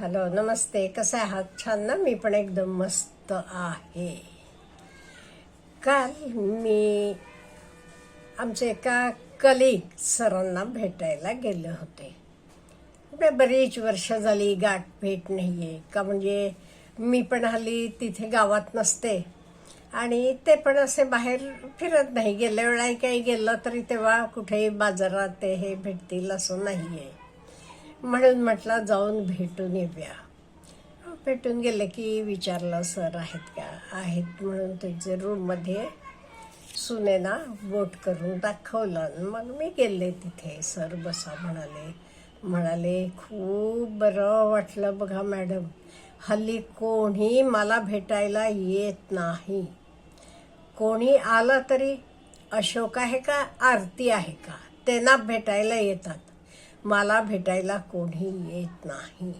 Hello नमस्ते. कसं आहात? छान ना? मी पण एकदम मस्त आहे. काल मी आमच्या एका कलिग सरांना भेटायला गेले होते. बरीच वर्ष झाली गाठ भेट नाही आहे का म्हणजे मी पण हल्ली तिथे गावात नसते. आणि ते पण असे बाहेर फिरत नाही. गेल्या वेळाही काही गेलं तरी तेव्हा कुठेही बाजारात ते हे भेटतील असं नाही आहे म्हणून म्हटलं जाऊन भेटून येऊया. भेटून गेले की विचारलं सर आहेत का? आहेत म्हणून त्यांचे रूममध्ये सुनेना बोट करून दाखवलं. आणि मग मी गेले तिथे. सर बसा म्हणाले. म्हणाले खूप बरं वाटलं बघा मॅडम. हल्ली कोणी मला भेटायला येत नाही. कोणी आलं तरी अशोक आहे का? आरती आहे का? त्यांना भेटायला येतात. मला भेटायला कोणी येत नाही.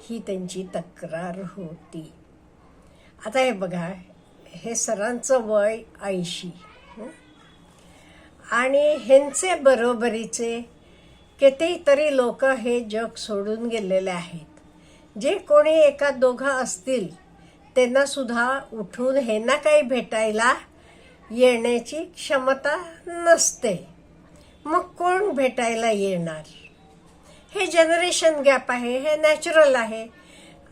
ही त्यांची तक्रार होती. आता हे बघा हे सरांचं वय ऐंशी. आणि ह्यांचे बरोबरीचे कितीतरी लोक हे जग सोडून गेलेले आहेत. जे कोणी एका दोघं असतील त्यांना सुद्धा उठून ह्यांना काही भेटायला येण्याची क्षमता नसते. मग कोण भेटायला येणार? हे जनरेशन गॅप आहे हे नॅचरल आहे.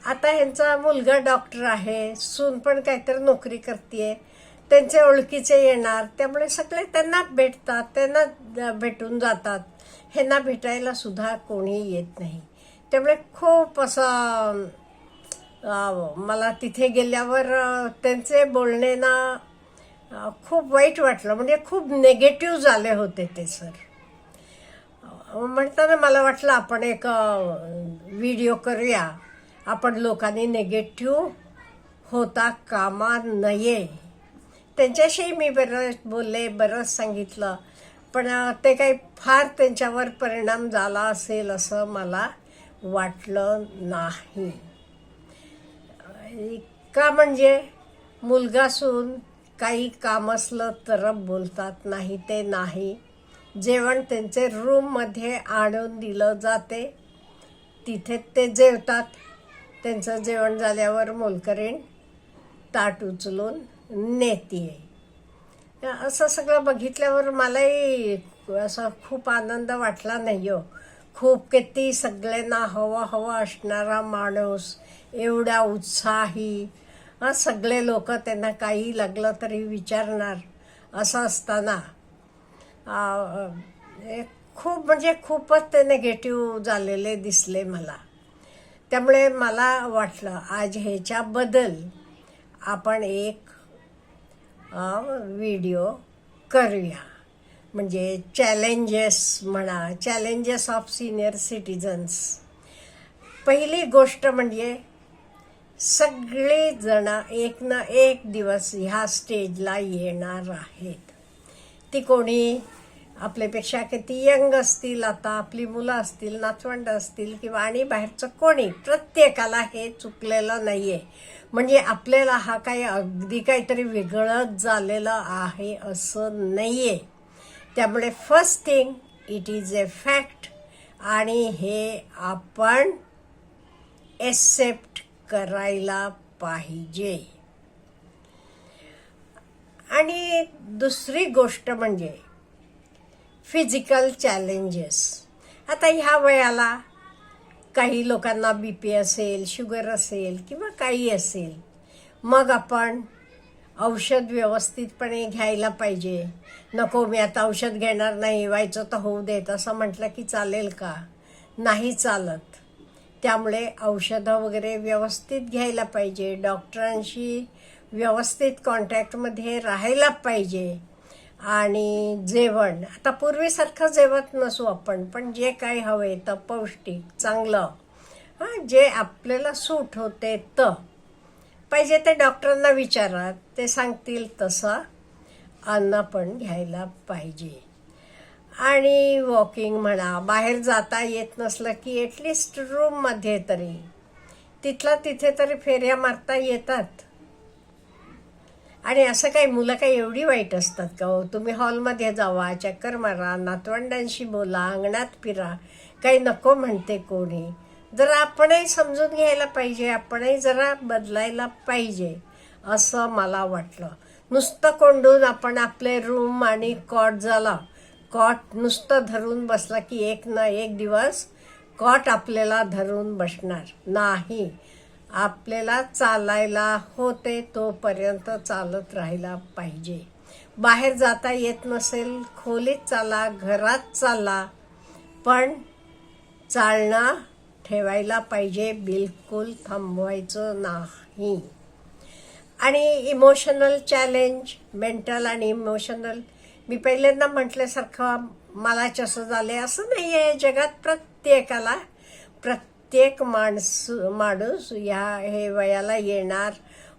आता ह्यांचा मुलगा डॉक्टर आहे सून पण काहीतरी नोकरी करते त्यांचे ओळखीचे येणार त्यामुळे सगळे त्यांना भेटतात त्यांना भेटून जातात. ह्यांना भेटायला सुद्धा कोणी येत नाही. त्यामुळे खूप असं मला तिथे गेल्यावर त्यांचे बोलणे ना खूप वाईट वाटलं. म्हणजे खूप नेगेटिव्ह झाले होते ते सर म्हणताना मला वाटलं आपण एक व्हिडिओ करूया. आपण लोकांनी नेगेटिव्ह होता कामा नये. त्यांच्याशी मी बरंच बोलले बरंच सांगितलं. पण ते काही फार त्यांच्यावर परिणाम झाला असेल असं मला वाटलं नाही. का म्हणजे मुलगासून काही काम असलं तर बोलतात नाही ते नाही. जेवण त्यांचे रूममध्ये आणून दिलं जाते. तिथे ते जेवतात. त्यांचं जेवण झाल्यावर मोलकरीण ताट उचलून नेते असं सगळं बघितल्यावर मलाही असा खूप आनंद वाटला नाही हो. खूप किती सगळ्यांना हवा हवा असणारा माणूस एवढा उत्साही. सगळे लोक त्यांना काही लागलं तरी विचारणार. असं असताना खूप म्हणजे खूपच ते नेगेटिव्ह झालेले दिसले मला. त्यामुळे मला वाटलं आज ह्याच्याबद्दल आपण एक व्हिडिओ करूया. म्हणजे चॅलेंजेस म्हणा चॅलेंजेस ऑफ सिनियर सिटीजन्स पहिली गोष्ट म्हणजे सगळेजण एक ना एक दिवस ह्या स्टेजला येणार आहेत. ती कोणी आपल्यापेक्षा किती यंग असतील आता आपली मुलं असतील नातवंड असतील किंवा आणि बाहेरचं कोणी प्रत्येकाला हे चुकलेलं नाही आहे म्हणजे आपल्याला हा काही अगदी काहीतरी वेगळंच झालेलं आहे असं नाही आहे त्यामुळे first thing it is a fact आणि हे आपण एक्सेप्ट करायला पाहिजे. आणि दुसरी गोष्ट म्हणजे फिजिकल चॅलेंजेस आता ह्या वयाला काही लोकांना बी पी असेल शुगर असेल किंवा काही असेल मग आपण औषध व्यवस्थितपणे घ्यायला पाहिजे. नको मी आता औषध घेणार नाही व्हायचं तर होऊ देत असं म्हटलं की चालेल का? नाही चालत. त्यामुळे औषधं वगैरे व्यवस्थित घ्यायला पाहिजे. डॉक्टरांशी व्यवस्थित कॉन्टॅक्टमध्ये राहायला पाहिजे. आणि जेवण. आता पूर्वीसारखं जेवत नसू आपण पण जे काही हवे तर पौष्टिक चांगलं. हां जे आपल्याला सूट होते तर पाहिजे ते डॉक्टरांना विचारा ते सांगतील तसं अन्न पण घ्यायला पाहिजे. आणि वॉकिंग म्हणा बाहेर जाता येत नसलं की ॲटलिस्ट रूममध्ये तरी. तिथला तिथे तरी फेऱ्या मारता येतात. आणि असं काही मुलं काही एवढी वाईट असतात का हो? तुम्ही हॉलमध्ये जावा चक्कर मारा नातवंडांशी बोला अंगणात फिरा काही नको म्हणते कोणी. जरा आपणही समजून घ्यायला पाहिजे आपणही जरा बदलायला पाहिजे असं मला वाटलं. नुसतं कोंडून आपण आपले रूम आणि कॉट झाला. कॉट नुसतं धरून बसला की एक ना एक दिवस कॉट आपल्याला धरून बसणार. नाही. आपल्याला चालायला होते तोपर्यंत चालत राहायला पाहिजे. बाहेर जाता येत नसेल खोलीत चाला घरात चाला पण चालणं ठेवायला पाहिजे बिलकुल थांबवायचं नाही. आणि इमोशनल चॅलेंज मेंटल आणि इमोशनल मी पहिल्यांदा म्हटल्यासारखं मलाच असं झालंय. असं नाही आहे जगात प्रत्येकाला प्रत्येक माणस माणूस या हे वयाला येणार.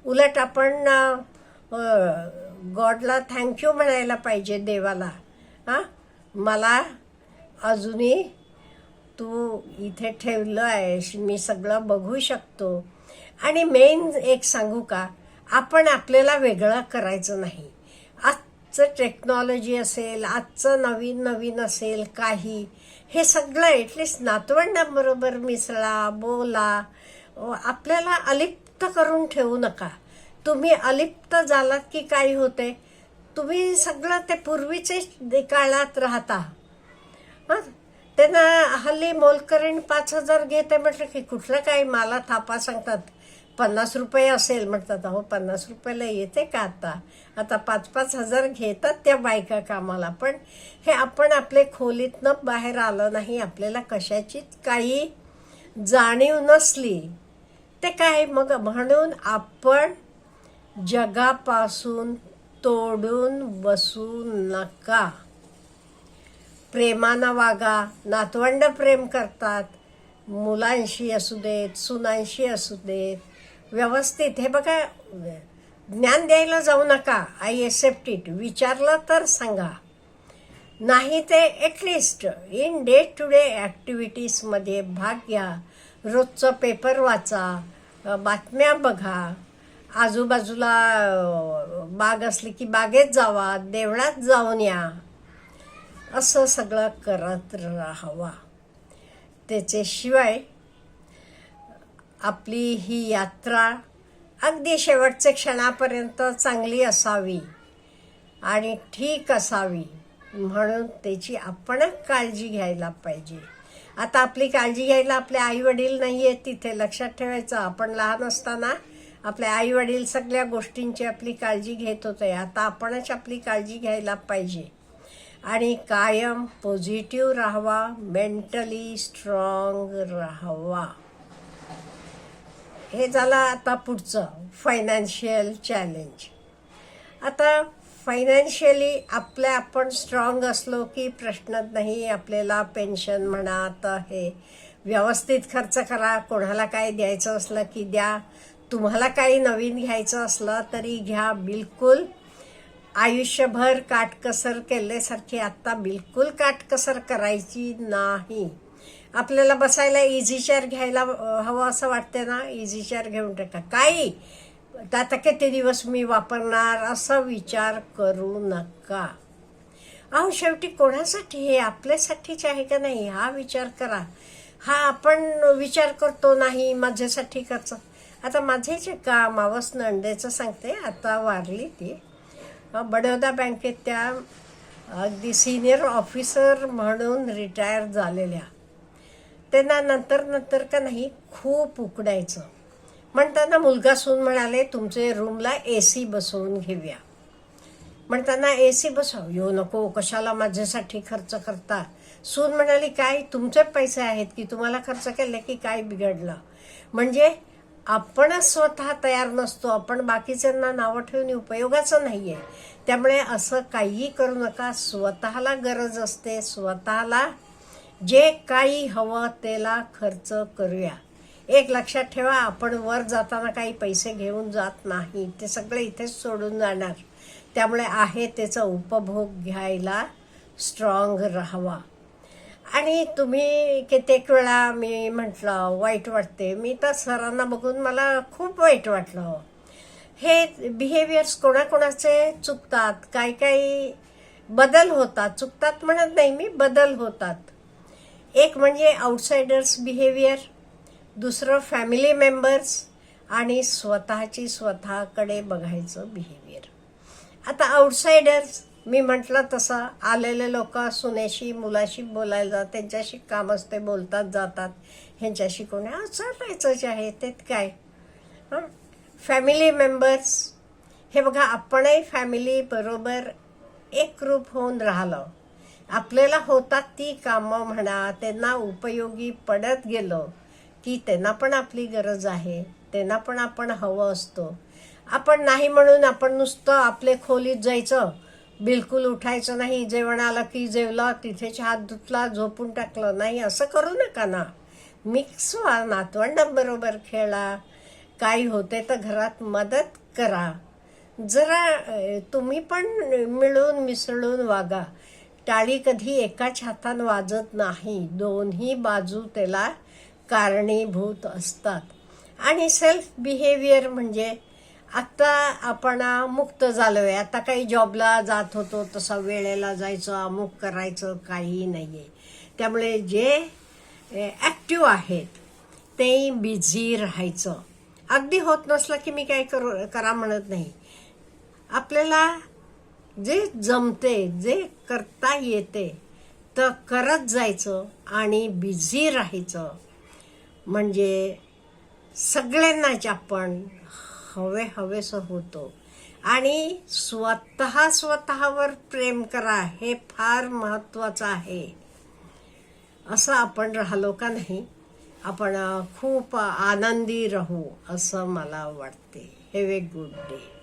उलट आपण गॉडला थँक्यू म्हणायला पाहिजे देवाला. हां? मला अजूनही तू इथे ठेवलं आहेस मी सगळं बघू शकतो. आणि मेन एक सांगू का? आपण आपल्याला वेगळं करायचं नाही. आजचं टेक्नॉलॉजी असेल आजचं नवीन नवीन असेल काही हे सगळं ॲटलिस्ट नातवंडांबरोबर मिसळा बोला आपल्याला अलिप्त करून ठेवू नका. तुम्ही अलिप्त झालात की काय होते तुम्ही सगळं ते पूर्वीचे काळात राहता. हां? त्यांना हल्ली मोलकरीण पाच हजार घेते म्हटलं की कुठलं काय मला थापा सांगतात. पन्नास रुपये असेल म्हणतात अहो पन्नास रुपयाला येते का आता? आता पाच पाच हजार घेतात त्या बायका कामाला. पण हे आपण आपले खोलीतनं बाहेर आलं नाही आपल्याला कशाचीच काही जाणीव नसली. ते काय? मग म्हणून आपण जगापासून तोडून बसू नका. प्रेमानं वागा. नातवंड प्रेम करतात. मुलांशी असू देत सुनांशी असू देत. व्यवस्थित. हे बघा ज्ञान द्यायला जाऊ नका आय एक्सेप्ट इट विचारलं तर सांगा. नाही ते at least in day to day ॲक्टिव्हिटीजमध्ये भाग घ्या. रोजचं पेपर वाचा बातम्या बघा. आजूबाजूला बाग असली की बागेत जावा देवळात जाऊन या. असं सगळं करत राहावा. त्याच्याशिवाय आपली ही यात्रा अगदी शेवटच्या क्षणापर्यंत चांगली असावी आणि ठीक असावी म्हणून त्याची आपण काळजी घ्यायला पाहिजे. आता आपली काळजी घ्यायला आपले आई वडील नाही आहेत तिथे लक्षात ठेवायचं. आपण लहान असताना आपले आई वडील सगळ्या गोष्टींची आपली काळजी घेत होते. आता आपणच आपली काळजी घ्यायला पाहिजे. आणि कायम पॉझिटिव्ह राहावा मेंटली स्ट्रॉंग राहावा. हे झालं आता पुढचं फायनान्शियल चॅलेंज आता फायनान्शियली आपल्या आपण स्ट्रॉंग असलो की प्रश्नच नाही आपल्याला पेन्शन म्हणा तर हे व्यवस्थित खर्च करा कोणाला काय द्यायचं असलं की द्या. तुम्हाला काही नवीन घ्यायचं असलं तरी घ्या बिलकुल. आयुष्यभर काटकसर केल्यासारखी आत्ता बिलकुल काटकसर करायची नाही. आपल्याला बसायला इझी चेअर घ्यायला हवं असं वाटते ना इझी चेअर घेऊन टाका. काही आता किती दिवस मी वापरणार असा विचार करू नका. अहो शेवटी कोणासाठी हे? आपल्यासाठीच आहे का नाही? हा विचार करा. हा आपण विचार करतो नाही माझ्यासाठी खर्च आता माझे जे काम आवस नंदेचं सांगते आता वारली ती. बडोदा बँकेत त्या अगदी सिनियर ऑफिसर म्हणून रिटायर झालेल्या. त्यांना नंतर नंतर का नाही खूप उकडायचं. म्हणताना मुलगा सून म्हणाले तुमचे रूमला ए सी बसवून घेऊया. म्हणताना ए सी बसव. येऊ नको कशाला माझ्यासाठी खर्च करता? सून म्हणाली काय तुमचे पैसे आहेत की तुम्हाला खर्च केले की काय बिघडलं? म्हणजे आपणच स्वतः तयार नसतो आपण बाकीच्यांना नावं ठेवून उपयोगाचं नाही आहे त्यामुळे असं काहीही करू नका. स्वतःला गरज असते स्वतःला जे काही हवं त्याला खर्च करूया. एक लक्षात ठेवा आपण वर जाताना काही पैसे घेऊन जात नाही. ते सगळे इथेच सोडून जाणार. त्यामुळे आहे त्याचा उपभोग घ्यायला स्ट्रॉंग राहावा. आणि तुम्ही कित्येक वेळा मी म्हटलं वाईट वाटते. मी तर सरांना बघून मला खूप वाईट वाटलं हो. हे. बिहेवियर्स कोणाकोणाचे चुकतात? काही काही बदल होतात. चुकतात म्हणत नाही मी बदल होतात. एक म्हणजे आउटसाइडर्स बिहेवियर दुसरं फॅमिली मेंबर्स आणि स्वतःची स्वतःकडे बघायचं बिहेवियर आता आउटसाइडर्स मी म्हटलं तसं आलेले लोक सुनेशी मुलाशी बोलायला जातात त्यांच्याशी काम असते बोलतात जातात. ह्यांच्याशी कोणी "हा, चालायचं जे आहे ते काय? फॅमिली मेंबर्स हे बघा आपणही फॅमिली बरोबर एकरूप होऊन राहिलं. आपल्याला होतात ती कामं म्हणा त्यांना उपयोगी पडत गेलो की त्यांना पण आपली गरज आहे त्यांना पण आपण हवं असतो. आपण नाही म्हणून आपण नुसतं आपले खोलीत जायचं बिलकुल उठायचं नाही जेवण आलं की जेवलं तिथेच हात धुतला झोपून टाकलं नाही असं करू नका ना. मिक्स व्हा नातवंडांबरोबर खेळा काही होते तर घरात मदत करा. जरा तुम्ही पण मिळून मिसळून वागा. टाळी कधी एकाच हातात वाजत नाही. दोन्ही बाजू त्याला कारणीभूत असतात. आणि सेल्फ बिहेवियर म्हणजे आत्ता आपण मुक्त झालो आहे आता काही जॉबला जात होतो तसा वेळेला जायचं अमुक करायचं काही नाही आहे त्यामुळे जे ॲक्टिव्ह आहेत ते बिझी राहायचं. अगदी होत नसलं की मी काय करू करा म्हणत नाही. आपल्याला जे जमते जे करता येते तर करत जायचं आणि बिझी राहायचं. म्हणजे सगळ्यांनाच आपण हवे हवेसं होतो. आणि स्वतः स्वतःवर प्रेम करा हे फार महत्त्वाचं आहे. असं आपण राहिलो का नाही? आपण खूप आनंदी राहू असं मला वाटते. Have a good day